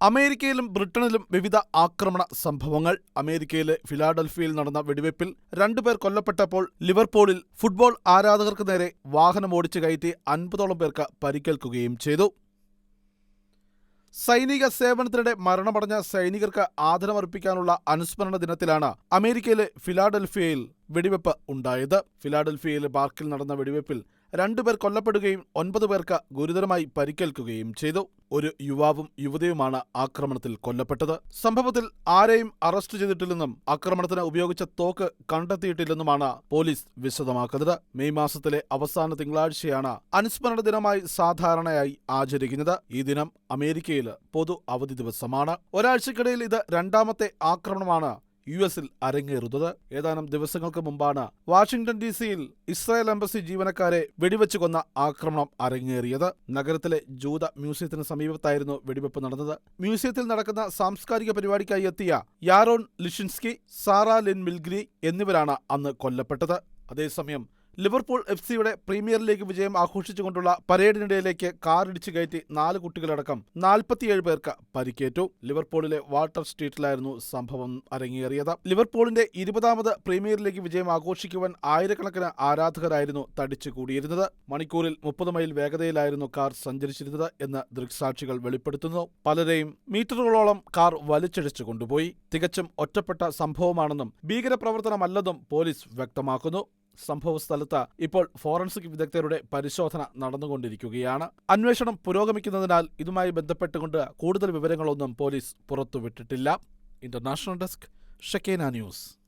അമേരിക്കയിലും ബ്രിട്ടനിലും വിവിധ ആക്രമണ സംഭവങ്ങൾ. അമേരിക്കയിലെ ഫിലാഡൽഫിയയിൽ നടന്ന വെടിവയ്പിൽ രണ്ടുപേർ കൊല്ലപ്പെട്ടപ്പോൾ ലിവർപൂളിൽ ഫുട്ബോൾ ആരാധകർക്ക് നേരെ വാഹനം ഓടിച്ചു കയറ്റി അൻപതോളം പേർക്ക് പരിക്കേൽക്കുകയും ചെയ്തു. സൈനിക സേവനത്തിനിടെ മരണമടഞ്ഞ സൈനികർക്ക് ആദരമർപ്പിക്കാനുള്ള അനുസ്മരണ ദിനത്തിലാണ് അമേരിക്കയിലെ ഫിലാഡൽഫിയയിൽ വെടിവെപ്പ് ഉണ്ടായത്. ഫിലാഡൽഫിയയിലെ പാർക്കിൽ നടന്ന വെടിവെപ്പിൽ രണ്ടുപേർ കൊല്ലപ്പെടുകയും ഒൻപത് പേർക്ക് ഗുരുതരമായി പരിക്കേൽക്കുകയും ചെയ്തു. ഒരു യുവാവും യുവതിയുമാണ് ആക്രമണത്തിൽ കൊല്ലപ്പെട്ടത്. സംഭവത്തിൽ ആരെയും അറസ്റ്റ് ചെയ്തിട്ടില്ലെന്നും ആക്രമണത്തിന് ഉപയോഗിച്ച തോക്ക് കണ്ടെത്തിയിട്ടില്ലെന്നുമാണ് പോലീസ് വിശദമാക്കുന്നത്. മെയ് മാസത്തിലെ അവസാന തിങ്കളാഴ്ചയാണ് അനുസ്മരണ ദിനമായി സാധാരണയായി ആചരിക്കുന്നത്. ഈ ദിനം അമേരിക്കയിൽ പൊതു അവധി ദിവസമാണ്. ഒരാഴ്ചക്കിടയിൽ ഇത് രണ്ടാമത്തെ ആക്രമണമാണ് യു എസിൽ അരങ്ങേറുന്നത്. ഏതാനും ദിവസങ്ങൾക്ക് മുമ്പാണ് വാഷിംഗ്ടൺ ഡി സിയിൽ ഇസ്രായേൽ എംബസി ജീവനക്കാരെ വെടിവെച്ചു കൊന്ന ആക്രമണം അരങ്ങേറിയത്. നഗരത്തിലെ ജൂത മ്യൂസിയത്തിന് സമീപത്തായിരുന്നു വെടിവെപ്പ് നടന്നത്. മ്യൂസിയത്തിൽ നടക്കുന്ന സാംസ്കാരിക പരിപാടിക്കായി എത്തിയ യാരോൺ ലിഷിൻസ്കി സാറ ലിൻ മിൽഗ്രി എന്നിവരാണ് അന്ന് കൊല്ലപ്പെട്ടത്. അതേസമയം ലിവർപൂൾ എഫ് സിയുടെ പ്രീമിയർ ലീഗ് വിജയം ആഘോഷിച്ചുകൊണ്ടുള്ള പരേഡിനിടയിലേക്ക് കാറിടിച്ചു കയറ്റി നാല് കുട്ടികളടക്കം നാൽപ്പത്തിയേഴ് പേർക്ക് പരിക്കേറ്റു. ലിവർപൂളിലെ വാട്ടർ സ്ട്രീറ്റിലായിരുന്നു സംഭവം അരങ്ങേറിയത്. ലിവർപൂളിന്റെ ഇരുപതാമത് പ്രീമിയർ ലീഗ് വിജയം ആഘോഷിക്കുവാൻ ആയിരക്കണക്കിന് ആരാധകരായിരുന്നു തടിച്ചു കൂടിയിരുന്നത് മണിക്കൂറിൽ മുപ്പത് മൈൽ വേഗതയിലായിരുന്നു കാർ സഞ്ചരിച്ചിരുന്നത് എന്ന് ദൃക്സാക്ഷികൾ വെളിപ്പെടുത്തുന്നു. പലരെയും മീറ്ററുകളോളം കാർ വലിച്ചിഴച്ചു കൊണ്ടുപോയി. തികച്ചും ഒറ്റപ്പെട്ട സംഭവമാണെന്നും ഭീകരപ്രവർത്തനമല്ലെന്നും പോലീസ് വ്യക്തമാക്കുന്നു. സംഭവ സ്ഥലത്ത് ഇപ്പോൾ ഫോറൻസിക് വിദഗ്ധരുടെ പരിശോധന നടന്നുകൊണ്ടിരിക്കുകയാണ്. അന്വേഷണം പുരോഗമിക്കുന്നതിനാൽ ഇതുമായി ബന്ധപ്പെട്ടുകൊണ്ട് കൂടുതൽ വിവരങ്ങളൊന്നും police പുറത്തുവിട്ടിട്ടില്ല. International desk Shakeena news.